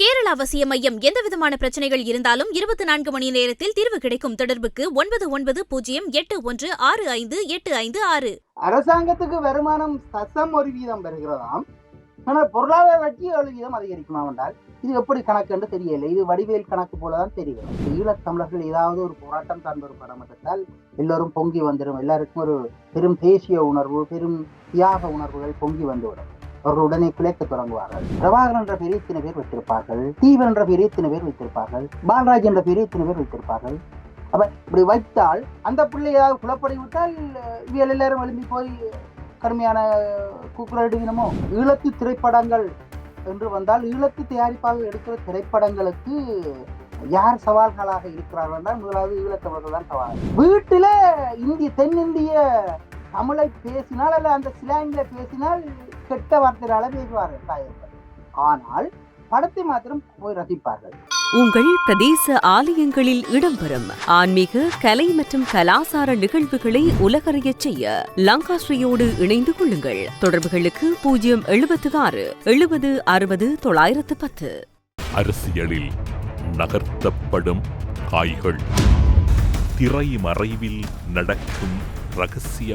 கேரள அவசிய மையம் எந்தவிதமான பிரச்சனைகள் இருந்தாலும் இருபத்தி நான்கு மணி நேரத்தில் தீர்வு கிடைக்கும் தொடர்புக்கு ஒன்பது ஒன்பது பூஜ்ஜியம் எட்டு ஒன்று ஆறு ஐந்து எட்டு ஐந்து ஆறு. அரசாங்கத்துக்கு வருமானம் சசம் ஒரு வீதம் பெறுகிறதாம். ஆனால் பொருளாதார வட்டி ஏழு வீதம் அதிகரிக்குமா என்றால் இது எப்படி கணக்கு என்று தெரியல இது வடிவேல் கணக்கு போலதான் தெரியலை ஈழத் தமிழர்கள் ஏதாவது ஒரு போராட்டம் சார்ந்த ஒரு படம் எடுத்தால் எல்லோரும் பொங்கி வந்துடும் எல்லாருக்கும் ஒரு பெரும் தேசிய உணர்வு பெரும் தியாக உணர்வுகள் பொங்கி வந்துவிடும். அவர்கள் உடனே பிழைக்க தொடங்குவார்கள். பிரபாகரன் என்ற பெரிய இத்தனை பேர் வைத்திருப்பார்கள். தீவன் என்ற பெரிய இத்தனை பேர் வைத்திருப்பார்கள். பாலராஜ் என்ற பெரிய இத்தனை பேர் வைத்திருப்பார்கள். அப்ப இப்படி வைத்தால் அந்த பிள்ளை ஏதாவது குழப்படி விட்டால் இவியல் எல்லாரும் எழும்பி போய் கடுமையான கூக்குரடிவினமோ ஈழத்து திரைப்படங்கள் என்று வந்தால் ஈழத்து தயாரிப்பாக எடுக்கிற திரைப்படங்களுக்கு யார் சவால்களாக இருக்கிறார்கள் என்றால் முதலாவது ஈழத்தவர்கள் தான் சவால். வீட்டில இந்திய தென்னிந்திய தமிழை பேசினால் அல்ல அந்த சிலாங்கில பேசினால் கெட்ட வார்த்தைகளால பேசுவார்கள் தாயர்கள் ஆனால் படத்தை மாத்திரம் போய் ரசிப்பார்கள். உங்கள் பிரதேச ஆலயங்களில் இடம்பெறும் ஆன்மீக கலை மற்றும் கலாசார நிகழ்வுகளை உலகறியச் செய்ய லங்காஸ்ரீயோடு இணைந்து கொள்ளுங்கள். தொடர்புகளுக்கு பூஜ்ஜியம் எழுபத்து ஆறு எழுபது அறுபது தொள்ளாயிரத்து பத்து. அரசியலில் நகர்த்தப்படும் காய்கள். திரைமறைவில் நடக்கும் ரகசிய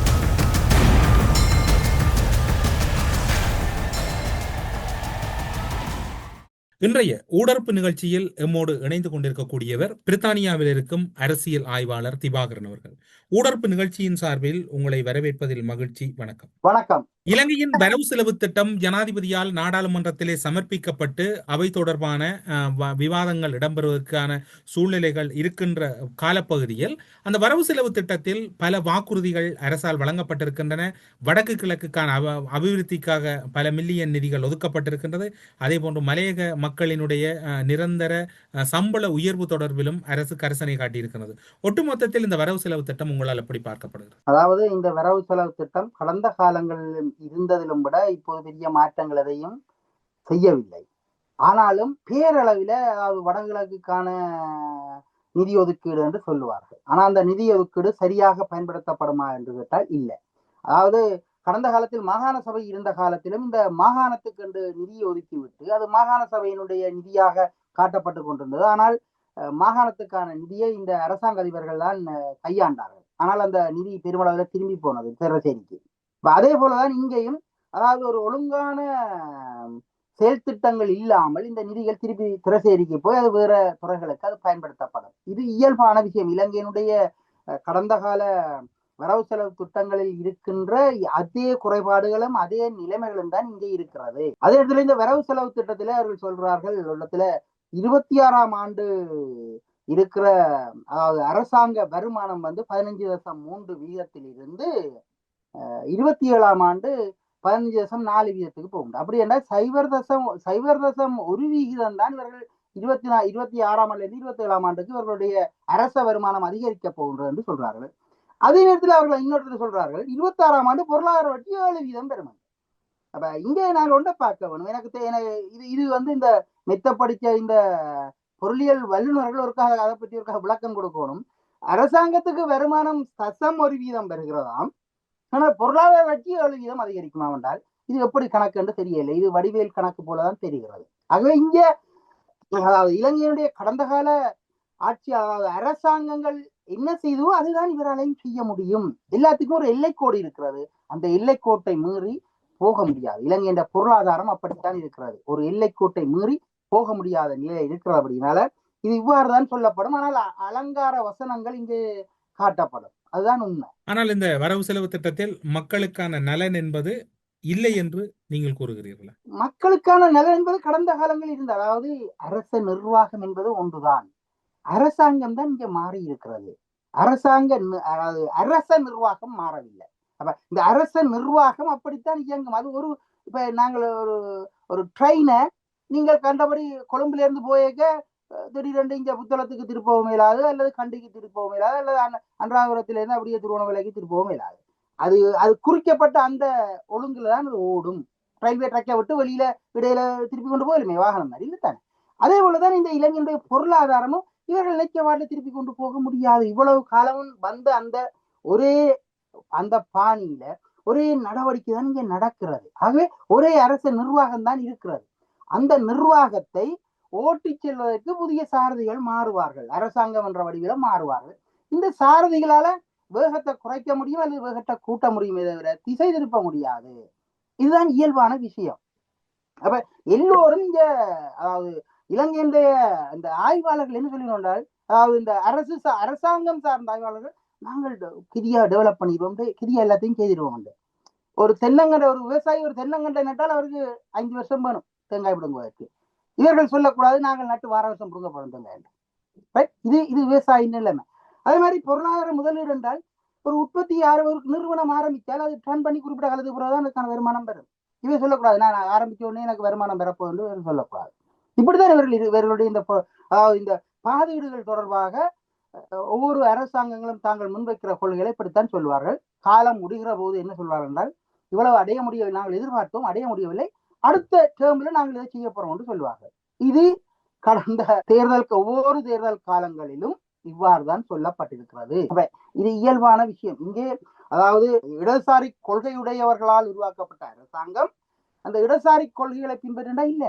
இன்றைய ஊடறுப்பு நிகழ்ச்சியில் எம்மோடு இணைந்து கொண்டிருக்கக்கூடியவர் பிரித்தானியாவில் இருக்கும் அரசியல் ஆய்வாளர் திவாகரன் அவர்கள். ஊடறுப்பு நிகழ்ச்சியின் சார்பில் உங்களை வரவேற்பதில் மகிழ்ச்சி வணக்கம். வணக்கம். இலங்கையின் வரவு செலவு திட்டம் ஜனாதிபதியால் நாடாளுமன்றத்திலே சமர்ப்பிக்கப்பட்டு அவை தொடர்பான விவாதங்கள் இடம்பெறுவதற்கான சூழ்நிலைகள் இருக்கின்ற காலப்பகுதியில் அந்த வரவு செலவு திட்டத்தில் பல வாக்குறுதிகள் அரசால் வழங்கப்பட்டிருக்கின்றன. வடக்கு கிழக்குக்கான அப அபிவிருத்திக்காக பல மில்லியன் நிதிகள் ஒதுக்கப்பட்டிருக்கின்றது. அதே போன்று மலையக மக்களினுடைய அஹ், நிரந்தர சம்பள உயர்வு தொடர்பிலும் அரசு கரிசனை காட்டியிருக்கிறது. ஒட்டுமொத்தத்தில் இந்த வரவு செலவு திட்டம் உங்களால் எப்படி பார்க்கப்படுகிறது? அதாவது இந்த வரவு செலவு திட்டம் கடந்த காலங்களில் இருந்ததிலும் விட இப்போது பெரிய மாற்றங்கள் எதையும் செய்யவில்லை. ஆனாலும் பேரளவில் அதாவது வடகிழக்குக்கான நிதி ஒதுக்கீடு என்று சொல்லுவார்கள். ஆனால் அந்த நிதி ஒதுக்கீடு சரியாக பயன்படுத்தப்படுமா என்று கேட்டால் இல்லை. அதாவது கடந்த காலத்தில் மாகாண சபை இருந்த காலத்திலும் இந்த மாகாணத்துக்கு என்று நிதியை ஒதுக்கிவிட்டு அது மாகாண சபையினுடைய நிதியாக காட்டப்பட்டு கொண்டிருந்தது. ஆனால் மாகாணத்துக்கான நிதியை இந்த அரசாங்க அதிபர்கள் தான் கையாண்டார்கள். ஆனால் அந்த நிதி பெருமளவில் திரும்பி போனது திரசேரிக்கு. அதே போலதான் இங்கேயும் அதாவது ஒரு ஒழுங்கான செயல் திட்டங்கள் இல்லாமல் இந்த நிதிகள் திருப்பி திரசேரிக்கு போய் அது வேற துறைகளுக்கு அது பயன்படுத்தப்படும். இது இயல்பான விஷயம். இலங்கையினுடைய கடந்த கால வரவு செலவு திட்டங்களில் இருக்கின்ற அதே குறைபாடுகளும் அதே நிலைமைகளும் தான் இங்கே இருக்கிறது. அதே இடத்துல இந்த வரவு செலவு திட்டத்திலே அவர்கள் சொல்றார்கள் உள்ளத்துல இருபத்தி ஆறாம் ஆண்டு இருக்கிற அதாவது அரசாங்க வருமானம் வந்து பதினஞ்சு தசம் மூன்று வீதத்தில் இருந்து இருபத்தி ஏழாம் ஆண்டு பதினஞ்சு தசம் நாலு வீதத்துக்கு போகும் அப்படி என்றால் சைபர் தசம் சைபர் தசம் ஒரு விகிதம் தான் இவர்கள் இருபத்தி நா இருபத்தி ஆறாம் ஆண்டுல இருந்து இருபத்தி ஏழாம் ஆண்டுக்கு இவர்களுடைய அரச வருமானம் அதிகரிக்க போகின்றது என்று சொல்றார்கள். அதே நேரத்தில் அவர்கள் இன்னொருத்தர் சொல்றார்கள் இருபத்தி ஆறாம் ஆண்டு பொருளாதார வட்டி ஏழு வீதம் பெறும் அப்ப இங்கே நாங்கள் ஒன்றை பார்க்க வேணும். எனக்கு இது இது வந்து இந்த மெத்த படிச்ச இந்த பொருளியல் வல்லுநர்கள் ஒருக்காக அதை பற்றி ஒருக்காக விளக்கம் கொடுக்கணும். அரசாங்கத்துக்கு வருமானம் தசம் ஒரு வீதம் பெறுகிறதாம். ஆனால் பொருளாதார வட்டி ஏழு வீதம் அதிகரிக்குமா என்றால் இது எப்படி கணக்கு என்று தெரியலை இது வடிவேல் கணக்கு போலதான் தெரிகிறது. ஆகவே இங்கே அதாவது இலங்கையினுடைய கடந்த கால ஆட்சி அதாவது அரசாங்கங்கள் என்ன செய்தோ அதுதான் இவராலையும் செய்ய முடியும். எல்லாத்துக்கும் ஒரு எல்லைக்கோடு இருக்கிறது. அந்த எல்லைக்கோட்டை மீறி போக முடியாது. இலங்கையின் பொருளாதாரம் அப்படித்தான் இருக்கிறது. ஒரு எல்லைக்கோட்டை மீறி போக முடியாத நிலை இருக்கிறபடினால இது இவ்வாறு தான் சொல்லப்படும். ஆனால் அலங்கார வசனங்கள் இங்கே காட்டப்படும். அதுதான் உண்மை. ஆனால் இந்த வரவு செலவு திட்டத்தில் மக்களுக்கான நலன் என்பது இல்லை என்று நீங்கள் கூறுகிறீர்களா? மக்களுக்கான நலன் என்பது கடந்த காலங்களில் இருந்த அதாவது அரச நிர்வாகம் என்பது ஒன்றுதான். அரசாங்கம் தான் இங்க மாறி இருக்கிறது அரசாங்க அதாவது அரச நிர்வாகம் மாறவில்லை. அப்ப இந்த அரச நிர்வாகம் அப்படித்தான் இயங்கும். அது ஒரு இப்ப நாங்கள் ஒரு ஒரு ட்ரெயினை நீங்கள் கண்டபடி கொழும்புல இருந்து போயேக்க திடீரென்று இங்க புத்தளத்துக்கு திருப்பவும் இயலாது அல்லது கண்டிக்கு திருப்பவும் இயலாது அல்லது அன்- அப்படியே திருவண்ணாமலைக்கு திருப்பவும் இயலாது. அது அது குறிக்கப்பட்ட அந்த ஒழுங்குல தான் அது ஓடும். ரயில்வே ட்ராக்கை விட்டு வெளியில இடையில திருப்பி கொண்டு போயிருமே வாகனம் மாதிரி இல்லை தானே. அதே போலதான் இந்த இளைஞனுடைய பொருளாதாரமும் இவர்கள் இலக்கிய வாட்டில் திருப்பி கொண்டு போக முடியாது. இவ்வளவு காலமும் வந்த அந்த ஒரே அந்த பாணியில ஒரே நடவடிக்கை தான் இங்க நடக்கிறது. ஆகவே ஒரே அரசு நிர்வாகம் தான் இருக்கிறது. அந்த நிர்வாகத்தை ஓட்டிச் செல்வதற்கு புதிய சாரதிகள் மாறுவார்கள். அரசாங்கம் என்ற வடிவில மாறுவார்கள். இந்த சாரதிகளால வேகத்தை குறைக்க முடியும் அல்லது வேகத்தை கூட்ட முடியுமே தவிர திசை திருப்ப முடியாது? இதுதான் இயல்பான விஷயம். அப்ப எல்லோரும் இங்க அதாவது இலங்கையினுடைய இந்த ஆய்வாளர்கள் என்ன சொல்லினோண்டால் அதாவது இந்த அரசு அரசாங்கம் சார்ந்த ஆய்வாளர்கள் நாங்கள் கிரியா டெவலப் பண்ணிடுவோம் கிரியா எல்லாத்தையும் செய்திருவோம் ஒரு தென்னங்கண்டை ஒரு விவசாயி ஒரு தென்னங்கண்டை நட்டால் அவருக்கு அஞ்சு வருஷம் வேணும் தேங்காய் பிடுங்குவதற்கு. இவர்கள் சொல்லக்கூடாது நாங்கள் நட்டு வார வருஷம் பிடுங்க போறோம் தேங்காய் ரைட் இது இது விவசாய நிலைமை. அதே மாதிரி பொருளாதார முதலீடு என்றால் ஒரு உற்பத்தி யார் ஒரு நிறுவனம் ஆரம்பித்தால் அது டர்ன் பண்ணி குறிப்பிட்ட காலத்துக்கு பிறகு தான் அதுக்கான வருமானம் பெறும். இவன் சொல்லக்கூடாது நான் ஆரம்பிச்ச உடனே எனக்கு வருமானம் பெறப்போகுது என்று சொல்லக்கூடாது. இப்படிதான் இவர்கள் இவர்களுடைய இந்த இந்த பாதையீடுகள் தொடர்பாக ஒவ்வொரு அரசாங்கங்களும் தாங்கள் முன்வைக்கிற கொள்கைகளை இப்படித்தான் சொல்வார்கள். காலம் முடிகிற போது என்ன சொல்வார்கள் என்றால் இவ்வளவு அடைய முடியவில்லை நாங்கள் எதிர்பார்த்தோம் அடைய முடியவில்லை. அடுத்த டேர்ம்ல நாங்கள் இதை செய்ய போறோம் என்று சொல்வார்கள். இது கடந்த தேர்தலுக்கு ஒவ்வொரு தேர்தல் காலங்களிலும் இவ்வாறு தான் சொல்லப்பட்டிருக்கிறது இது இயல்பான விஷயம். இங்கே அதாவது இடதுசாரி கொள்கையுடையவர்களால் உருவாக்கப்பட்ட அரசாங்கம் அந்த இடதுசாரி கொள்கைகளை பின்பற்றினா இல்ல.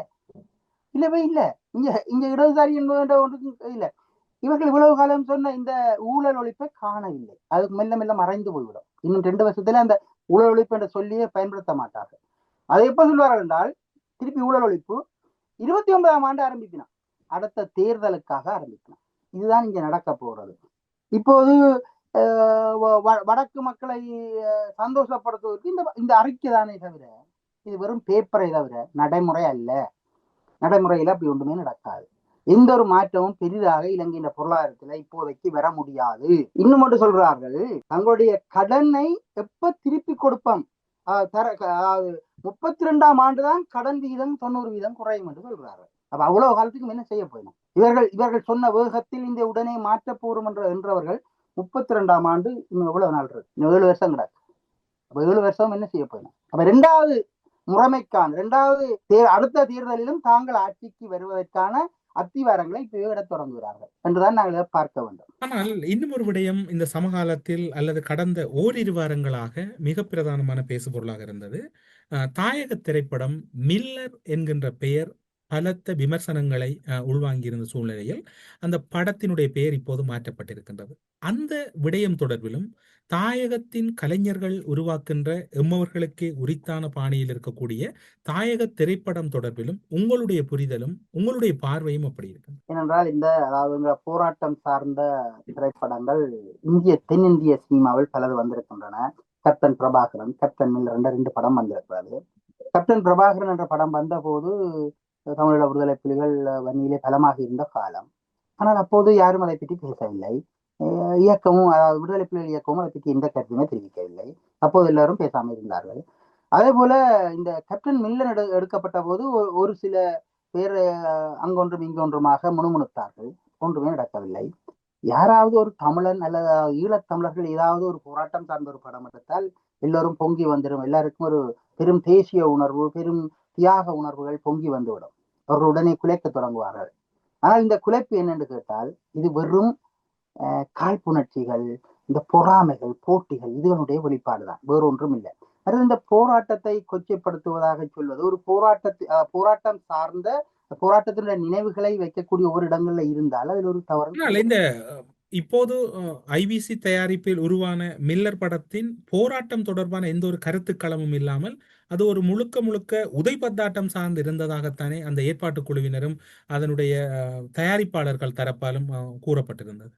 இல்லவே இல்ல. இங்க இங்க இடதுசாரி என்பது ஒன்றுக்கும் இல்ல. இவர்கள் இவ்வளவு காலம் சொன்ன இந்த ஊழல் ஒழிப்பை காணவில்லை. அது மெல்ல மெல்ல மறைந்து போய்விடும். இன்னும் ரெண்டு வருஷத்துல அந்த ஊழல் ஒழிப்பு என்ற சொல்லியே பயன்படுத்த மாட்டார்கள். அதை எப்ப சொல்வார்கள் என்றால் திருப்பி ஊழல் ஒழிப்பு இருபத்தி ஒன்பதாம் ஆண்டு ஆரம்பிக்கணும் அடுத்த தேர்தலுக்காக ஆரம்பிக்கணும் இதுதான் இங்க நடக்க போறது. இப்போது வ- வ- வடக்கு மக்களை சந்தோஷப்படுத்துவதற்கு இந்த இந்த அறிக்கை தானே தவிர இது வெறும் பேப்பரை தவிர நடைமுறை அல்ல. நடைமுறையில அப்படி ஒன்றுமே நடக்காது. எந்த ஒரு மாற்றமும் பெரிதாக இலங்கையின் பொருளாதாரத்துல இப்போதைக்கு வர முடியாது. இன்னும் மட்டும் சொல்றார்கள் தங்களுடைய கடனை எப்ப திருப்பி கொடுப்போம்? தர அதாவது முப்பத்தி ரெண்டாம் ஆண்டுதான் கடன் விகிதம் தொண்ணூறு வீதம் குறையும் என்று சொல்றாரு அப்ப அவ்வளவு காலத்துக்கு என்ன செய்ய போயிடும்? இவர்கள் இவர்கள் சொன்ன வேகத்தில் இந்த உடனே மாற்றப் என்ற என்றவர்கள் முப்பத்தி ரெண்டாம் ஆண்டு இன்னும் எவ்வளவு நாள் இருக்கு? இன்னும் ஏழு வருஷம் கிடக்கு. அப்ப ஏழு வருஷம் என்ன செய்ய போயிடும்? அப்ப ரெண்டாவது முறைமைக்கான இரண்டாவது தே- அடுத்த தேர்தலிலும் தாங்கள் ஆட்சிக்கு வருவதற்கான அத்திவாரங்களை இப்பவே விடத் தொடங்குகிறார்கள் என்றுதான் நாங்கள் பார்க்க வேண்டும். ஆனால் இன்னும் ஒரு விடயம் இந்த சமகாலத்தில் அல்லது கடந்த ஓரிரு வாரங்களாக மிக பிரதானமான பேசுபொருளாக இருந்தது. தாயக திரைப்படம் மில்லர் என்கின்ற பெயர் பலத்த விமர்சனங்களை அஹ், உள்வாங்கியிருந்த சூழ்நிலையில் அந்த படத்தினுடைய பெயர் இப்போது மாற்றப்பட்டிருக்கின்றது. அந்த விடயம் தொடர்பிலும் தாயகத்தின் கலைஞர்கள் உருவாக்கின்ற எம்மவர்களுக்கு உரித்தான பாணியில் இருக்கக்கூடிய தாயக திரைப்படம் தொடர்பிலும் உங்களுடைய புரிதலும் உங்களுடைய பார்வையும் அப்படி இருக்கு ஏனென்றால் இந்த அதாவது போராட்டம் சார்ந்த திரைப்படங்கள் இந்திய தென்னிந்திய சினிமாவில் பலது வந்திருக்கின்றன. கேப்டன் பிரபாகரன் கேப்டன் மில் ரெண்டு ரெண்டு படம் வந்திருக்கிறது. கேப்டன் பிரபாகரன் என்ற படம் வந்தபோது தமிழீழ விடுதலை புலிகள் வன்னியிலே பலமாக இருந்த காலம். ஆனால் அப்போது யாரும் அதை பற்றி பேசவில்லை. இயக்கமும் அதாவது விடுதலை புலிகள் இயக்கமும் அதை பற்றி எந்த கருத்துமே தெரிவிக்கவில்லை. அப்போது எல்லாரும் பேசாமல் இருந்தார்கள். அதே போல இந்த கேப்டன் மில்லர் எடு எடுக்கப்பட்ட போது ஒரு- சில பேர் அங்கொன்றும் இங்கொன்றுமாக முணுமுணுத்தார்கள். ஒன்றுமே நடக்கவில்லை. யாராவது ஒரு தமிழன் அல்லது ஈழத் தமிழர்கள் ஏதாவது ஒரு போராட்டம் சார்ந்த ஒரு படம் எடுத்தால் எல்லோரும் பொங்கி வந்துடும் எல்லாருக்கும் ஒரு பெரும் தேசிய உணர்வு பெரும் தியாக உணர்வுகள் பொங்கி வந்துவிடும். அவர்கள் உடனே குலைக்க தொடங்குவார்கள். ஆனால் இந்த குலைப்பு என்னென்று கேட்டால் இது வெறும் காழ்ப்புணர்ச்சிகள் இந்த பொறாமைகள் போட்டிகள் இதனுடைய வெளிப்பாடுதான் வேறொன்றும் இல்லை. அதாவது இந்த போராட்டத்தை கொச்சைப்படுத்துவதாக சொல்வது ஒரு போராட்டத்தை போராட்டம் சார்ந்த போராட்டத்தினுடைய நினைவுகளை வைக்கக்கூடிய ஒரு இடங்கள்ல இருந்தால் அதில் ஒரு தவறு இந்த இப்போது ஐபிசி தயாரிப்பில் உருவான மில்லர் படத்தின் போராட்டம் தொடர்பான எந்த ஒரு கருத்துக்களமும் இல்லாமல் அது ஒரு முழுக்க முழுக்க உதைபந்தாட்டம் சார்ந்து இருந்ததாகத்தானே அந்த ஏற்பாட்டு குழுவினரும் அதனுடைய தயாரிப்பாளர்கள் தரப்பாலும் கூறப்பட்டிருந்தது.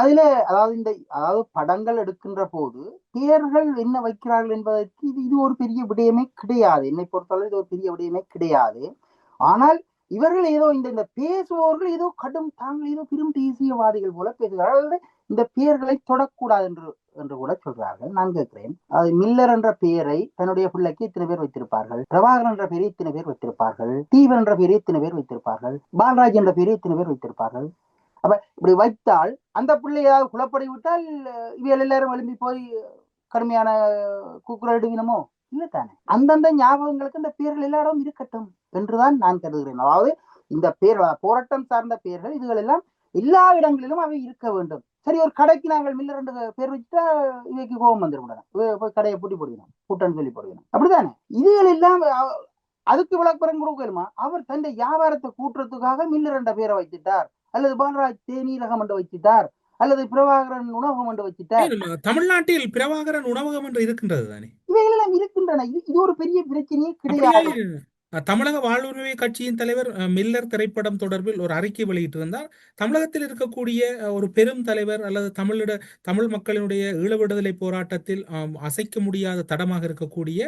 அதுல அதாவது இந்த அதாவது படங்கள் எடுக்கின்ற போது பேர்கள் என்ன வைக்கிறார்கள் என்பதற்கு இது இது ஒரு பெரிய விடயமே கிடையாது. என்னை பொறுத்தளவு இது ஒரு பெரிய விடயமே கிடையாது. ஆனால் இவர்கள் ஏதோ இந்த இந்த பேசுபவர்கள் ஏதோ கடும் தாங்கள் ஏதோ பெரும் தேசியவாதிகள் போல பேசுகிறார்கள். இந்த பெயர்களை தொடக்கூடாது என்று என்று கூட சொல்றார்கள் நான் கேட்கிறேன். அது மில்லர் என்ற பெயரை தன்னுடைய பிள்ளைக்கு இத்தனை பேர் வைத்திருப்பார்கள். பிரபாகரன் என்ற பெயரை இத்தனை பேர் வைத்திருப்பார்கள். தீவன் என்ற பெயரை இத்தனை பேர் வைத்திருப்பார்கள். பாலராஜ் என்ற பெயரை இத்தனை பேர் வைத்திருப்பார்கள். அப்ப இப்படி வைத்தால் அந்த பிள்ளை ஏதாவது குழப்படி விட்டால் இவர்கள் எல்லாரும் எழும்பி போய் கடுமையான கூக்குரலிடுவினமோ இல்லை தானே அந்தந்த ஞாபகங்களுக்கு இந்த பெயர்கள் எல்லாரும் இருக்கட்டும். என்றுதான் நான் கருதுகிறேன். அதாவது இந்த பேர் போராட்டம் சார்ந்த பெயர்கள் இதுகள் எல்லாம் எல்லா இடங்களிலும் அவை இருக்க வேண்டும். சரி ஒரு கடைக்கு நாங்கள் மில்லர் ரெண்டு பேர் வச்சுட்டா இவைக்கு கோபம் போய் கடையை பூட்டி போடுவினோம் கூட்டன்னு சொல்லி போடுவினோம் அப்படிதானே இதுகள் எல்லாம் அதுக்கு விளக்குறம் கொடுக்கலுமா அவர் தன்னை வியாபாரத்தை கூட்டுறதுக்காக மில்லர் ரெண்ட பேரை வச்சுட்டார் அல்லது பாலராஜ் தேநீரகம் என்று வச்சுட்டார் அல்லது பிரபாகரன் உணவகம் என்று வச்சுட்டார் தமிழ்நாட்டில் பிரபாகரன் உணவகம் என்று இருக்கின்றது தானே இவைகளெல்லாம் இருக்கின்றன. இது ஒரு பெரிய பிரச்சனையே கிடையாது. தமிழக வாழ்வுரிமை கட்சியின் தலைவர் மில்லர் திரைப்படம் தொடர்பில் ஒரு அறிக்கை வெளியிட்டிருந்தார். தமிழகத்தில் இருக்கக்கூடிய ஒரு பெரும் தலைவர் அல்லது தமிழிட தமிழ் மக்களினுடைய ஈழ விடுதலை போராட்டத்தில் அசைக்க முடியாத தடமாக இருக்கக்கூடிய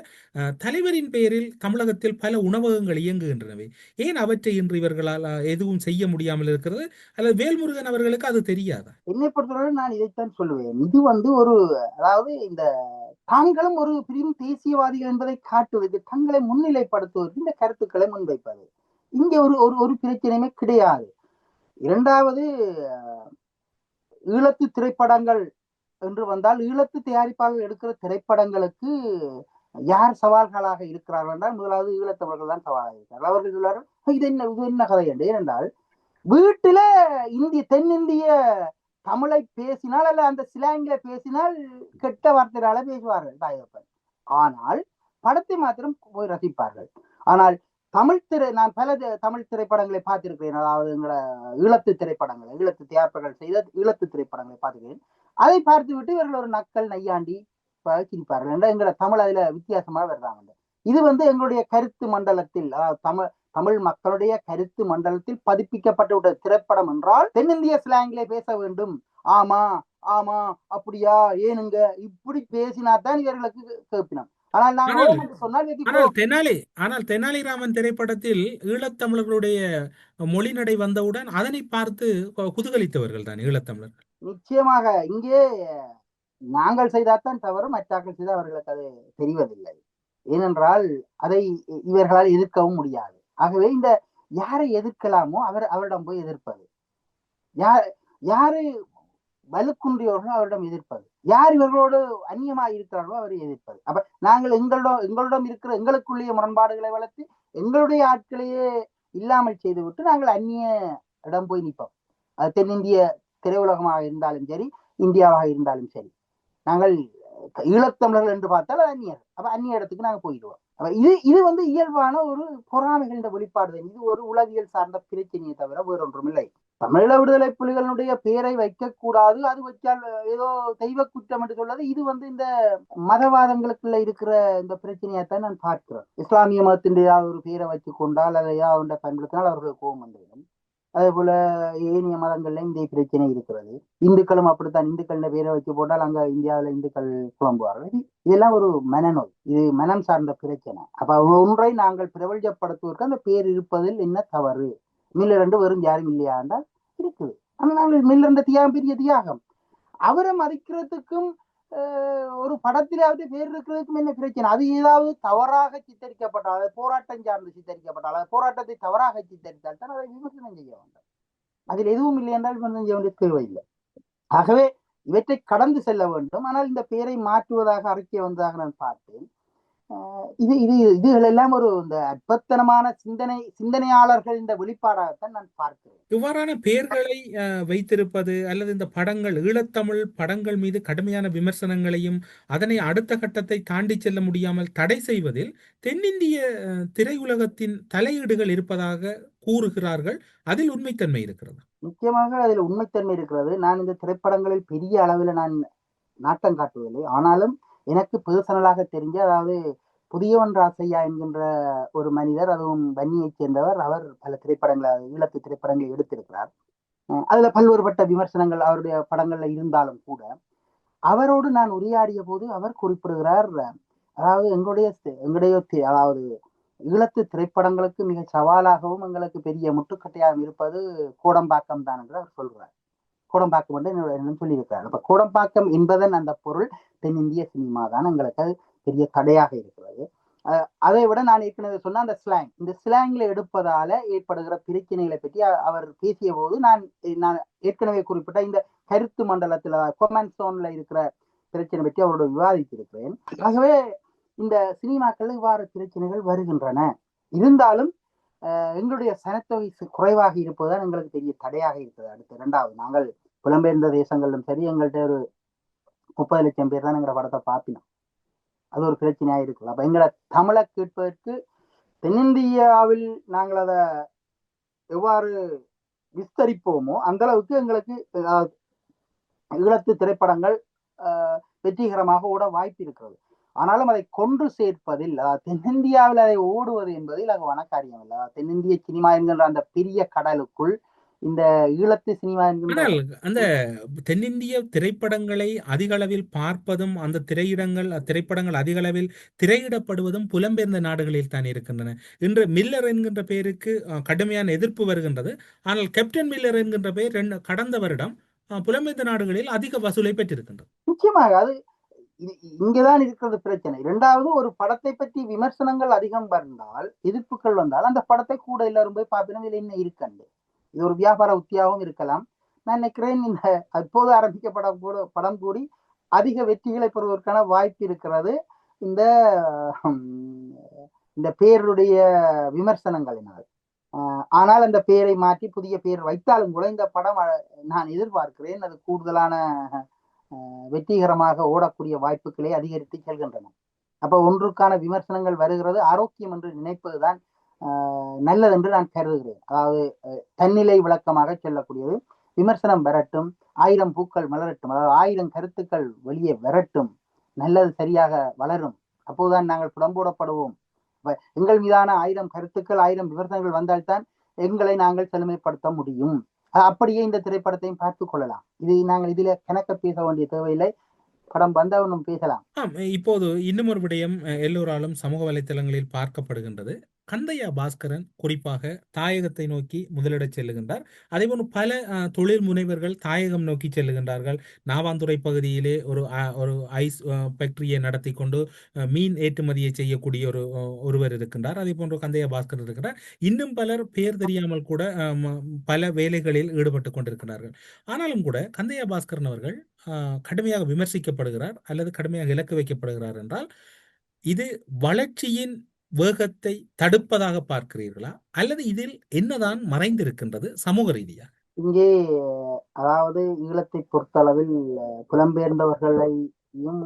தலைவரின் பெயரில் தமிழகத்தில் பல உணவகங்கள் இயங்குகின்றனவே. ஏன் அவற்றை இன்று இவர்களால் எதுவும் செய்ய முடியாமல் இருக்கிறது? அல்லது வேல்முருகன் அவர்களுக்கு அது தெரியாதா? என்னை பொறுத்தவரை நான் இதைத்தான் சொல்லுவேன். இது வந்து ஒரு அதாவது இந்த தாங்களும் ஒரு பிரிவு தேசியவாதிகள் என்பதை காட்டுவது தங்களை முன்னிலைப்படுத்துவதற்கு இந்த கருத்துக்களை முன்வைப்பது. இங்க ஒரு ஒரு ஒரு பிரச்சனையுமே கிடையாது. இரண்டாவது ஈழத்து திரைப்படங்கள் என்று வந்தால் ஈழத்து தயாரிப்பாக எடுக்கிற திரைப்படங்களுக்கு யார் சவால்களாக இருக்கிறார்கள் என்றால் முதலாவது ஈழத்தவர்கள் தான் சவாலாக இருக்கிறார்கள். அவர்கள் சொல்வார்கள் இது என்ன இது என்ன கதை? என்று. ஏனென்றால் வீட்டில இந்திய தென்னிந்திய தமிழை பேசினால் அல்ல அந்த சிலாங்கில பேசினால் கெட்ட வார்த்தைகளால பேசுவார்கள் தாயப்பன் ஆனால் படத்தை மாத்திரம் போய் ரசிப்பார்கள். ஆனால் தமிழ் திரை நான் பல தமிழ் திரைப்படங்களை பார்த்திருக்கிறேன். அதாவது எங்களை ஈழத்து திரைப்படங்களை ஈழத்து தியாப்பர்கள் செய்த ஈழத்து திரைப்படங்களை பார்த்துக்கிறேன் அதை பார்த்து விட்டு இவர்கள் ஒரு நக்கல் நையாண்டி சிரிப்பார்கள். எங்களை எங்களோட தமிழ் அதுல வித்தியாசமா வருதாங்க இது வந்து எங்களுடைய கருத்து மண்டலத்தில் அதாவது தமிழ் தமிழ் மக்களுடைய கருத்து மண்டலத்தில் பதிப்பிக்கப்பட்ட திரைப்படம் என்றால் தென்னிந்திய ஸ்லாங்கிலே பேச வேண்டும். ஆமா ஆமா அப்படியா ஏனுங்க? இப்படி பேசினா தான் இவர்களுக்கு ஆனால் தெனாலி ஆனால் தெனாலிராமன் திரைப்படத்தில் ஈழத்தமிழர்களுடைய மொழி நடை வந்தவுடன் அதனை பார்த்து குதூகலித்தவர்கள் தான் ஈழத்தமிழர்கள். நிச்சயமாக இங்கே நாங்கள் செய்தால்தான் தவறு மற்றாக்கள் செய்தால் அவர்களுக்கு அது தெரிவதில்லை. ஏனென்றால் அதை இவர்களால் எதிர்க்கவும் முடியாது. ஆகவே இந்த யாரை எதிர்க்கலாமோ அவர் அவரிடம் போய் எதிர்ப்பது. யார் யாரு வலுக்குன்றியவர்களோ அவரிடம் எதிர்ப்பது. யார் இவர்களோடு அந்நியமாக இருக்கிறார்களோ அவரை எதிர்ப்பது. அப்ப நாங்கள் எங்களிடம் எங்களிடம் இருக்கிற எங்களுக்குள்ளேயே முரண்பாடுகளை வளர்த்து எங்களுடைய ஆட்களையே இல்லாமல் செய்துவிட்டு நாங்கள் அந்நிய இடம் போய் நிற்போம். அது தென்னிந்திய திரையுலகமாக இருந்தாலும் சரி இந்தியாவாக இருந்தாலும் சரி. நாங்கள் ஈழத்தமிழர்கள் என்று பார்த்தால் அந்நியர். அப்ப அந்நிய இடத்துக்கு நாங்கள் போயிடுவோம். இது இது வந்து இயல்பான ஒரு பொறாமைகளின் வெளிப்பாடு இது ஒரு உளவியல் சார்ந்த பிரச்சனையை தவிர வேறொன்றும் இல்லை தமிழீழ விடுதலை புலிகளுடைய பெயரை வைக்கக்கூடாது அது வச்சால் ஏதோ தெய்வ குற்றம் என்று சொல்வது இது வந்து இந்த மதவாதங்களுக்குள்ள இருக்கிற இந்த பிரச்சனையைத்தான் நான் பார்க்கிறேன். இஸ்லாமிய மதத்தின் ஏதாவது ஒரு பெயரை வச்சு கொண்டால் அதை ஏதாவது பயன்படுத்தினால் அவர்களுக்கு கோபம் வந்துவிடும். அதே போல ஏனைய மதங்கள்ல இந்த பிரச்சனை இருக்கிறது. இந்துக்களும் அப்படித்தான். இந்துக்கள் பேரை வச்சு போட்டால் அங்க இந்தியாவில இந்துக்கள் குழம்புவார்கள் இதெல்லாம் ஒரு மனநோய். இது மனம் சார்ந்த பிரச்சனை. அப்ப ஒன்றை நாங்கள் பிரபஞ்சப்படுத்துவதற்கு அந்த பேர் இருப்பதில் என்ன தவறு? மில்ல ரெண்டு வெறும் யாரும் இல்லையா என்றால் இருக்குது. ஆனா நாங்கள் மில்ல ரெண்டு தியாகம் பெரிய தியாகம். அவரை மதிக்கிறதுக்கும் ஒரு படத்திலாவது பேர் இருக்கிறதுக்கும் என்ன பிரச்சனை? அது ஏதாவது தவறாக சித்தரிக்கப்பட்டால் அது போராட்டம் சார்ந்து சித்தரிக்கப்பட்டால் அது போராட்டத்தை தவறாக சித்தரித்தால் தான் அதை விமர்சனம் செய்ய வேண்டும். அதில் எதுவும் இல்லை என்றால் விமர்சனம் செய்ய வேண்டிய தேவையில்லை ஆகவே இவற்றை கடந்து செல்ல வேண்டும். ஆனால் இந்த பெயரை மாற்றுவதாக அறிக்கை வந்ததாக நான் பார்த்தேன். இது இது இதுகள் எல்லாம் ஒரு இந்த அற்பத்தனமான சிந்தனை சிந்தனையாளர்கள் இந்த வெளிப்பாடாகத்தான் நான் பார்க்கிறேன். இவ்வாறான பெயர்களை வைத்திருப்பது அல்லது இந்த படங்கள் ஈழத்தமிழ் படங்கள் மீது கடுமையான விமர்சனங்களையும் அதனை அடுத்த கட்டத்தை தாண்டி செல்ல முடியாமல் தடை செய்வதில் தென்னிந்திய திரையுலகத்தின் தலையீடுகள் இருப்பதாக கூறுகிறார்கள். அதில் உண்மைத்தன்மை இருக்கிறது? நிச்சயமாக அதில் உண்மைத்தன்மை இருக்கிறது. நான் இந்த திரைப்படங்களில் பெரிய அளவில் நான் நாட்டம் காட்டுவதில்லை. ஆனாலும் எனக்கு பர்சனலாக தெரிஞ்ச அதாவது புதியவன் ராசையா என்கின்ற ஒரு மனிதர் அதுவும் வன்னியைச் சேர்ந்தவர் அவர் பல திரைப்படங்களை ஈழத்து திரைப்படங்களை எடுத்திருக்கிறார். அதுல பல்வேறுபட்ட விமர்சனங்கள் அவருடைய படங்கள்ல இருந்தாலும் கூட அவரோடு நான் உரையாடிய போது அவர் குறிப்பிடுகிறார் அதாவது எங்களுடைய எங்களுடைய அதாவது ஈழத்து திரைப்படங்களுக்கு மிக சவாலாகவும் எங்களுக்கு பெரிய முட்டுக்கட்டையாகவும் இருப்பது கோடம்பாக்கம் தான் என்று அவர் சொல்றார். கோடம்பாக்கம் என்று சொல்லியிருக்கிறார். அப்ப கோடம்பாக்கம் என்பதன் அந்த பொருள் தென்னிந்திய சினிமா தான். எங்களுக்கு பெரிய தடையாக இருக்கிறது. அதை விட நான் ஏற்கனவே சொன்ன அந்த ஸ்லாங் இந்த ஸ்லாங்ல எடுப்பதால ஏற்படுகிற பிரச்சனைகளை பற்றி அவர் பேசிய போது நான் நான் ஏற்கனவே குறிப்பிட்ட இந்த கருத்து மண்டலத்துல கொமெண்ட் சோன்ல இருக்கிற பிரச்சனை பற்றி அவரோட விவாதித்திருக்கிறேன். ஆகவே இந்த சினிமாக்கள் இவ்வாறு பிரச்சனைகள் வருகின்றன. இருந்தாலும் எங்களுடைய சனத்தொகை குறைவாக இருப்பதுதான் எங்களுக்கு பெரிய தடையாக இருக்குது. அடுத்து இரண்டாவது நாங்கள் புலம்பெயர்ந்த தேசங்களிலும் சரி எங்கள்கிட்ட ஒரு முப்பது லட்சம் பேர் தான் எங்களோட படத்தை பார்ப்பினோம். அது ஒரு பிரச்சனையாக இருக்குது. அப்போ எங்களை தமிழை கேட்பதற்கு தென்னிந்தியாவில் நாங்கள் அதை எவ்வாறு விஸ்தரிப்போமோ அந்த அளவுக்கு எங்களுக்கு ஈழத்து திரைப்படங்கள் வெற்றிகரமாக ஓட வாய்ப்பு இருக்கிறது. ஆனாலும் அதை கொண்டு சேர்ப்பதில் தென்னிந்தியாவில் அதை ஓடுவது என்பது இலகுவான காரியம் இல்லை. தென்னிந்திய சினிமா என்கின்ற அந்த பெரிய கடலுக்குள் இந்த ஈழத்து சினிமா அந்த தென்னிந்திய திரைப்படங்களை அதிக அளவில் பார்ப்பதும் அந்த திரையிடங்கள் திரைப்படங்கள் அதிக அளவில் திரையிடப்படுவதும் புலம்பெயர்ந்த நாடுகளில் தான் இருக்கின்றன. இன்று மில்லர் என்கின்ற பெயருக்கு கடுமையான எதிர்ப்பு வருகின்றது. ஆனால் கேப்டன் மில்லர் என்கின்ற பெயர் கடந்த வருடம் புலம்பெயர்ந்த நாடுகளில் அதிக வசூலை பெற்றிருக்கின்றது. நிச்சயமாக அது இது- இங்கதான் இருக்கிறது பிரச்சனை. இரண்டாவது ஒரு படத்தை பற்றி விமர்சனங்கள் அதிகம் வந்தால் எதிர்ப்புகள் வந்தால் அந்த படத்தை கூட எல்லாரும் போய் பார்ப்பினும் இதுல என்ன இருக்கண்டு? இது ஒரு வியாபார உத்தியாகவும் இருக்கலாம். நான் நினைக்கிறேன் இந்த அப்போது ஆரம்பிக்கப்பட கூட படம் கூடி அதிக வெற்றிகளை பெறுவதற்கான வாய்ப்பு இருக்கிறது. இந்த இந்த பேருடைய விமர்சனங்களினால். ஆஹ் ஆனால் அந்த பெயரை மாற்றி புதிய பெயர் வைத்தாலும் கூட இந்த படம் நான் எதிர்பார்க்கிறேன். அது கூடுதலான வெற்றிகரமாக ஓடக்கூடிய வாய்ப்புகளை அதிகரித்து செல்கின்றன. அப்ப ஒன்றுக்கான விமர்சனங்கள் வருகிறது ஆரோக்கியம் என்று நினைப்பதுதான் ஆஹ், நல்லது என்று நான் கருதுகிறேன். அதாவது தன்னிலை விளக்கமாக சொல்லக்கூடியது விமர்சனம் வரட்டும் ஆயிரம் பூக்கள் மலரட்டும் அதாவது ஆயிரம் கருத்துக்கள் வெளியே வரட்டும் நல்லது சரியாக வளரும். அப்போதுதான் நாங்கள் புடம்போடப்படுவோம் எங்கள் மீதான ஆயிரம் கருத்துக்கள் ஆயிரம் விமர்சனங்கள் வந்தால்தான் எங்களை நாங்கள் செழுமைப்படுத்த முடியும். அப்படியே இந்த திரைப்படத்தையும் பார்த்து கொள்ளலாம். இது நாங்கள் இதில கணக்க பேச வேண்டிய தேவையில்லை. படம் வந்தவனும் பேசலாம். இப்போது இன்னும் ஒரு விடயம் எல்லோராலும் சமூக வலைத்தளங்களில் பார்க்கப்படுகின்றது. கந்தையா பாஸ்கரன் குறிப்பாக தாயகத்தை நோக்கி முதலிடச் செல்லுகின்றார். அதேபோன்று பல தொழில் முனைவர்கள் தாயகம் நோக்கி செல்லுகின்றார்கள். நாவாந்துறை பகுதியிலே ஒரு ஒரு ஐஸ் ஃபேக்டரியை நடத்தி கொண்டு மீன் ஏற்றுமதியை செய்யக்கூடிய ஒரு ஒருவர் இருக்கின்றார். அதே போன்று கந்தையா பாஸ்கரன் இருக்கின்றார். இன்னும் பலர் பேர் தெரியாமல் கூட பல வேலைகளில் ஈடுபட்டு கொண்டிருக்கிறார்கள் ஆனாலும் கூட கந்தையா பாஸ்கரன் அவர்கள் கடுமையாக விமர்சிக்கப்படுகிறார் அல்லது கடுமையாக இலக்கு வைக்கப்படுகிறார் என்றால் இது வளர்ச்சியின் வேகத்தை தடுப்பதாக பார்க்கிறீர்களா? அல்லது இதில் என்னதான் மறைந்திருக்கின்றது சமூக ரீதியா இங்கே அதாவது ஈழத்தை பொறுத்தளவில் புலம்பெயர்ந்தவர்களையும்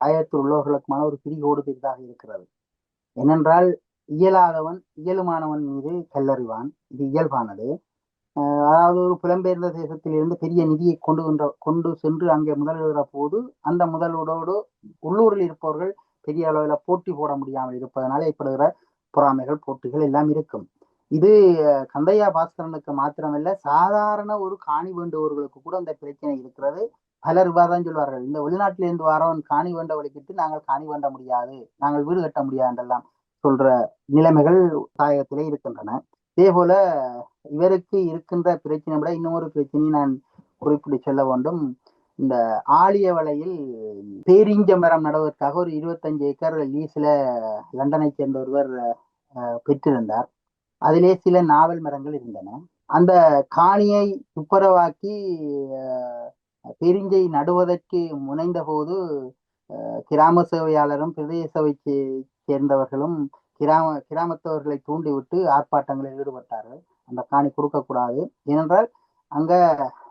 ஆயத்தில் உள்ளவர்களுக்குமான ஒரு பிரிகோடு பெரிதாக இருக்கிறது. ஏனென்றால் இயலாதவன் இயலுமானவன் மீது கல்லறிவான். இது இயல்பானது. அதாவது ஒரு புலம்பெயர்ந்த தேசத்திலிருந்து பெரிய நிதியை கொண்டு கொண்டு சென்று அங்கே முதலிடுகிற போது அந்த முதலீடோடு உள்ளூரில் இருப்பவர்கள் பெரிய அளவில் போட்டி போட முடியாமல் இருப்பதனால ஏற்படுகிற பொறாமைகள் போட்டிகள் எல்லாம் இருக்கும். இது கந்தையா பாஸ்கரனுக்கு மாத்திரமல்ல சாதாரண ஒரு காணி வேண்டுபவர்களுக்கு கூட அந்த பிரச்சனை இருக்கிறது. பலர் தான் சொல்வார்கள் இந்த வெளிநாட்டிலிருந்து வரவன் காணி வேண்டவழிக்கிட்டு நாங்கள் காணி வேண்ட முடியாது நாங்கள் வீடு கட்ட முடியாது என்றெல்லாம் சொல்ற நிலைமைகள் தாயகத்திலே இருக்கின்றன. இதே போல இவருக்கு இருக்கின்ற பிரச்சனை விட இன்னொரு பிரச்சனையை நான் குறிப்பிட்டு சொல்ல வேண்டும். இந்த ஆழிய வலையில் பேரிஞ்ச மரம் நடுவதற்காக ஒரு இருபத்தஞ்சு ஏக்கர் லீஸ்ல லண்டனை சேர்ந்த ஒருவர் பெற்றிருந்தார். அதிலே சில நாவல் மரங்கள் இருந்தன. அந்த காணியை துப்புரவாக்கி பேரிஞ்சை பெரிஞ்சை நடுவதற்கு முனைந்த போது கிராம சேவையாளரும் பிரதேச சபைக்கு சேர்ந்தவர்களும் கிராம கிராமத்தவர்களை தூண்டிவிட்டு ஆர்ப்பாட்டங்களில் ஈடுபட்டார்கள். அந்த காணி கொடுக்கக்கூடாது ஏனென்றால் அங்க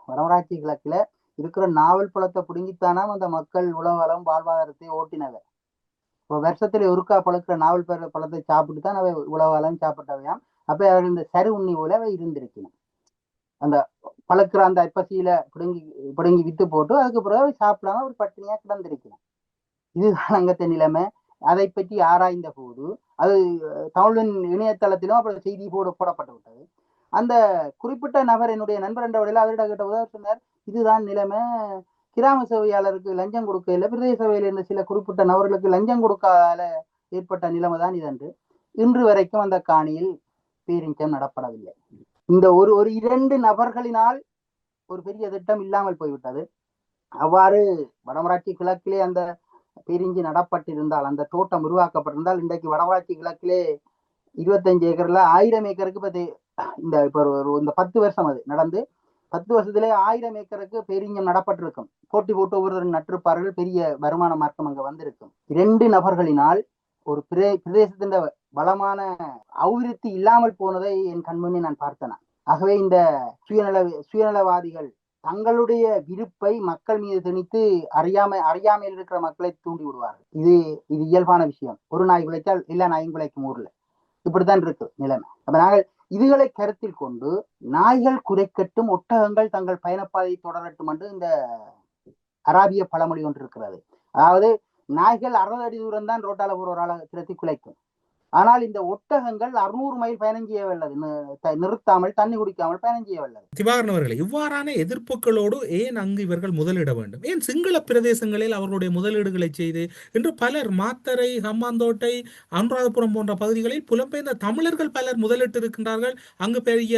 வடமராட்சி கிழக்கில் இருக்கிற நாவல் பழத்தை பிடுங்கித்தானாம் அந்த மக்கள் உலகளம் வாழ்வாதாரத்தை ஓட்டினவை. இப்போ வருஷத்துல ஒருக்கா பழுக்கிற நாவல் பழ பழத்தை சாப்பிட்டு தான் அவை உலகளம் சாப்பிட்டவையாம். அப்ப அவர்கள் இந்த சரி உண்ணி போல அவை இருந்திருக்கணும் அந்த பழுக்கிற அந்த ஐப்பசியில பிடுங்கி பிடுங்கி வித்து போட்டு அதுக்கு பிறகு அவை சாப்பிடாம ஒரு பட்டினியா கிடந்திருக்கணும் இதுதான் அங்கத்த நிலைமை. அதை பற்றி ஆராய்ந்த போது அது தமிழின் இணையதளத்திலும் அப்புறம் செய்தி போட போடப்பட்டு விட்டது. அந்த குறிப்பிட்ட நபர் என்னுடைய நண்பர் என்ற வழியில் அவரிடம் கிட்ட உதவி சொன்னார் இதுதான் நிலைமை. கிராம சேவையாளருக்கு லஞ்சம் கொடுக்க இல்லை பிரதேச சபையில் இருந்த சில குறிப்பிட்ட நபர்களுக்கு லஞ்சம் கொடுக்காத ஏற்பட்ட நிலைமை தான் இதன்று. இன்று வரைக்கும் அந்த காணியில் பேரிஞ்சம் நடப்படவில்லை. இந்த ஒரு ஒரு இரண்டு நபர்களினால் ஒரு பெரிய திட்டம் இல்லாமல் போய்விட்டது. அவ்வாறு வடமராட்சி கிழக்கிலே அந்த பிரிஞ்சு நடப்பட்டிருந்தால் அந்த தோட்டம் உருவாக்கப்பட்டிருந்தால் இன்றைக்கு வடமராட்சி கிழக்கிலே இருபத்தஞ்சு ஏக்கர்ல ஆயிரம் ஏக்கருக்கு இப்போ இந்த இப்ப ஒரு இந்த பத்து வருஷம் அது நடந்து பத்து வருஷத்திலே ஆயிரம் ஏக்கருக்கு பெரிஞ்சம் நடப்பட்டிருக்கும். போட்டி போட்டு ஒவ்வொருவர் நட்டிருப்பார்கள் பெரிய வருமான மார்க்கம் அங்க வந்திருக்கும். இரண்டு நபர்களினால் ஒரு பிரே பிரதேசத்தின் வளமான அபிவிருத்தி இல்லாமல் போனதை என் கண்முன்னே நான் பார்த்தேன். ஆகவே இந்த சுயநல சுயநலவாதிகள் தங்களுடைய விருப்பை மக்கள் மீது திணித்து அறியாமை அறியாமையில் இருக்கிற மக்களை தூண்டி விடுவார்கள். இது இது இயல்பான விஷயம். ஒரு நாய் குலைத்தால் எல்லா நாயும் குலைக்கும் ஊர்ல. இப்படித்தான் இருக்கு நிலைமை. அப்ப நாங்கள் இதுகளை கருத்தில் கொண்டு நாய்கள் குறைக்கட்டும் ஒட்டகங்கள் தங்கள் பயணப்பாதையை தொடரட்டும் என்று இந்த அராபிய பழமொழி ஒன்று இருக்கிறது. அதாவது நாய்கள் அறுபது அடி தூரம் தான் ரோட்டால போற ஒரு ஆளை திரத்தி குலைக்கும். ஆனால் இந்த ஒட்டகங்கள் அறுநூறு மைல் பயணம் செய்ய வல்லது த- நிறுத்தாமல் தண்ணி குடிக்காமல் பயணம் செய்ய வல்லது திவாகரன் அவர்களே இவ்வாறான எதிர்ப்புகளோடு ஏன் அங்கு இவர்கள் முதலிட வேண்டும்? ஏன் சிங்கள பிரதேசங்களில் அவர்களுடைய முதலீடுகளை செய்து இன்று பலர் மாத்தரை ஹம்பாந்தோட்டை அனுராதபுரம் போன்ற பகுதிகளில் புலம்பெயர்ந்த தமிழர்கள் பலர் முதலிட்டு இருக்கின்றார்கள் அங்கு பெரிய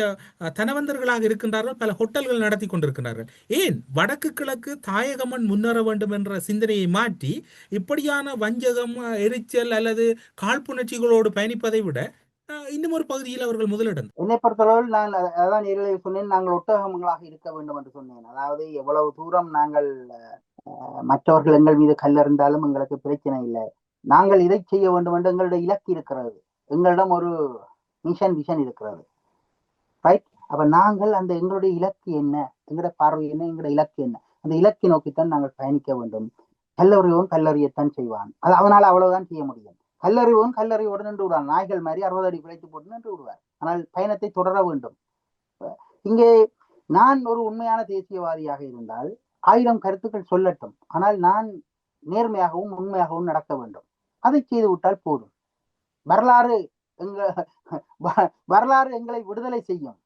தனவந்தர்களாக இருக்கின்றார்கள் பல ஹோட்டல்கள் நடத்தி கொண்டிருக்கிறார்கள் ஏன் வடக்கு கிழக்கு தாயகமன் முன்னேற வேண்டும் என்ற சிந்தனையை மாற்றி இப்படியான வஞ்சகம் எரிச்சல் அல்லது காழ்ப்புணர்ச்சிகளோடு பயணிப்பதை விட இன்னும் ஒரு பகுதியில் அவர்கள் முதலிடம் என்னை பொறுத்தளவில் நான் அதான் நேரில் சொன்னேன் நாங்கள் ஒட்டகங்களாக இருக்க வேண்டும் என்று சொன்னேன். அதாவது எவ்வளவு தூரம் நாங்கள் மற்றவர்கள் எங்கள் மீது கல்லறிந்தாலும் எங்களுக்கு பிரச்சனை இல்லை. நாங்கள் இதை செய்ய வேண்டும் என்று எங்களுடைய இலக்கு இருக்கிறது. எங்களிடம் ஒரு மிஷன் விஷன் இருக்கிறது. ரைட் அப்ப நாங்கள் அந்த எங்களுடைய இலக்கு என்ன? எங்களுடைய பார்வை என்ன? எங்களுடைய இலக்கு என்ன? அந்த இலக்கை நோக்கித்தான் நாங்கள் பயணிக்க வேண்டும். கல்லறியவும் கல்லறியத்தான் செய்வான். அது அவனால் அவ்வளவுதான் செய்ய முடியும். கல்லறிவன் கல்லறிவோடு நின்று விடுவான். நாய்கள் மாதிரி அறுபது அடி பிழைத்து போட்டு நின்று விடுவார். ஆனால் பயணத்தை தொடர வேண்டும். இங்கே நான் ஒரு உண்மையான தேசியவாதியாக இருந்தால் ஆயிரம் கருத்துக்கள் சொல்லட்டும். ஆனால் நான் நேர்மையாகவும் உண்மையாகவும் நடக்க வேண்டும். அதை செய்து விட்டால் போதும். வரலாறு எங்க வ- வரலாறு எங்களை விடுதலை செய்யும்.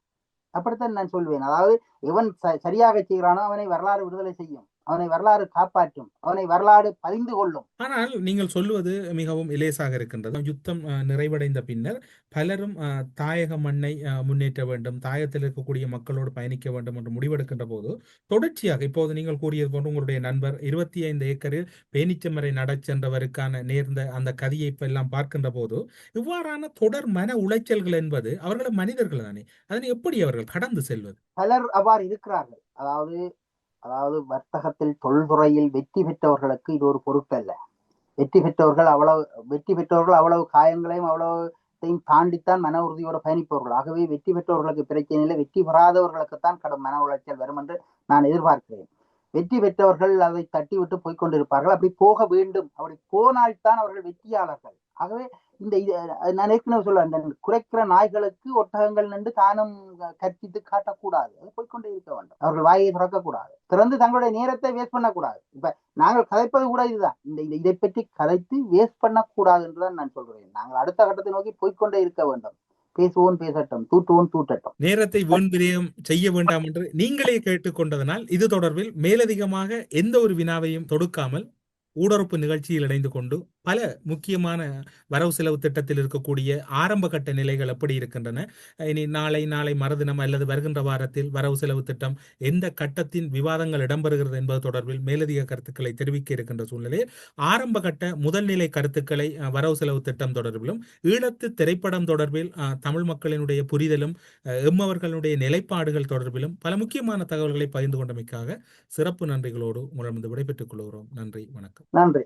அப்படித்தான் நான் சொல்வேன். அதாவது எவன் ச- சரியாக செய்கிறானோ அவனை வரலாறு விடுதலை செய்யும். அவனை வரலாறு காப்பாற்றும் அவனை வரலாறு பதிந்து கொள்ளும். ஆனால் நீங்கள் சொல்லுவது மிகவும் இலேசாக இருக்கின்றது. யுத்தம் நிறைவடைந்த பின்னர் பலரும் தாயக மண்ணை முன்னேற்ற வேண்டும் தாயத்தில் இருக்கக்கூடிய மக்களோடு பயணிக்க வேண்டும் என்று முடிவெடுக்கின்ற போது தொடர்ச்சியாக இப்போது நீங்கள் கூறியது போன்று உங்களுடைய நண்பர் இருபத்தி ஐந்து ஏக்கரில் பேனிச்சமரை நடச் சென்றவருக்கான நேர்ந்த அந்த கதையை இப்ப எல்லாம் பார்க்கின்ற போது இவ்வாறான தொடர் மன உளைச்சல்கள் என்பது அவர்களும் மனிதர்கள் தானே. அதனை எப்படி அவர்கள் கடந்து செல்வது? பலர் அவ்வாறு இருக்கிறார்கள். அதாவது அதாவது வர்த்தகத்தில் தொல்துறையில் வெற்றி பெற்றவர்களுக்கு இது ஒரு பொருட்டல்ல வெற்றி பெற்றவர்கள் அவ்வளவு வெற்றி பெற்றவர்கள் அவ்வளவு காயங்களையும் அவ்வளவு தாண்டித்தான் மன உறுதியோடு பயணிப்பவர்கள். ஆகவே வெற்றி பெற்றவர்களுக்கு பிரச்சனை இல்லை வெற்றி பெறாதவர்களுக்குத்தான் கடும் மன உளைச்சல் வரும் என்று நான் எதிர்பார்க்கிறேன். வெற்றி பெற்றவர்கள் அதை தட்டி விட்டு போய்க்கொண்டிருப்பார்கள். அப்படி போக வேண்டும். அப்படி போனால்தான் அவர்கள் வெற்றியாளர்கள். ஆகவே இந்த நான் ஏற்கனவே சொல்ல அந்த குறைக்கிற நாய்களுக்கு ஒட்டகங்கள் நின்று தானும் கற்பித்து காட்டக்கூடாது. அது போய்கொண்டே இருக்க வேண்டும். அவர்கள் வாயை திறக்க கூடாது திறந்து தங்களுடைய நேரத்தை வேஸ்ட் பண்ணக்கூடாது. இப்ப நாங்கள் கதைப்பது கூட இதுதான். இந்த இந்த- இதை பற்றி கதைத்து வேஸ்ட் பண்ணக்கூடாது என்றுதான் நான் சொல்றேன் நாங்கள் அடுத்த கட்டத்தை நோக்கி போய்க்கொண்டே இருக்க வேண்டும். பேசுவோம் பேசட்டும் தூட்டுவோம் தூட்டட்டும். நேரத்தை வீண்பிரியம் செய்ய வேண்டாம் என்று நீங்களே கேட்டுக்கொண்டதனால் இது தொடர்பில் மேலதிகமாக எந்த ஒரு வினாவையும் தொடுக்காமல் ஊடறுப்பு நிகழ்ச்சியில் இணைந்து கொண்டு பல முக்கியமான வரவு செலவு திட்டத்தில் இருக்கக்கூடிய ஆரம்ப கட்ட நிலைகள் எப்படி இருக்கின்றன. இனி நாளை நாளை மறுதினம் அல்லது வருகின்ற வாரத்தில் வரவு செலவு திட்டம் எந்த கட்டத்தின் விவாதங்கள் இடம்பெறுகிறது என்பது தொடர்பில் மேலதிக கருத்துக்களை தெரிவிக்க இருக்கின்ற சூழ்நிலையில் ஆரம்ப கட்ட முதல்நிலை கருத்துக்களை அஹ், வரவு செலவு திட்டம் தொடர்பிலும் ஈழத்து திரைப்படம் தொடர்பில் தமிழ் மக்களினுடைய புரிதலும் அஹ், எம்மவர்களுடைய நிலைப்பாடுகள் தொடர்பிலும் பல முக்கியமான தகவல்களை பகிர்ந்து கொண்டமைக்காக சிறப்பு நன்றிகளோடு உங்களிடம் விடைபெற்றுக் கொள்கிறோம். நன்றி வணக்கம். நன்றி.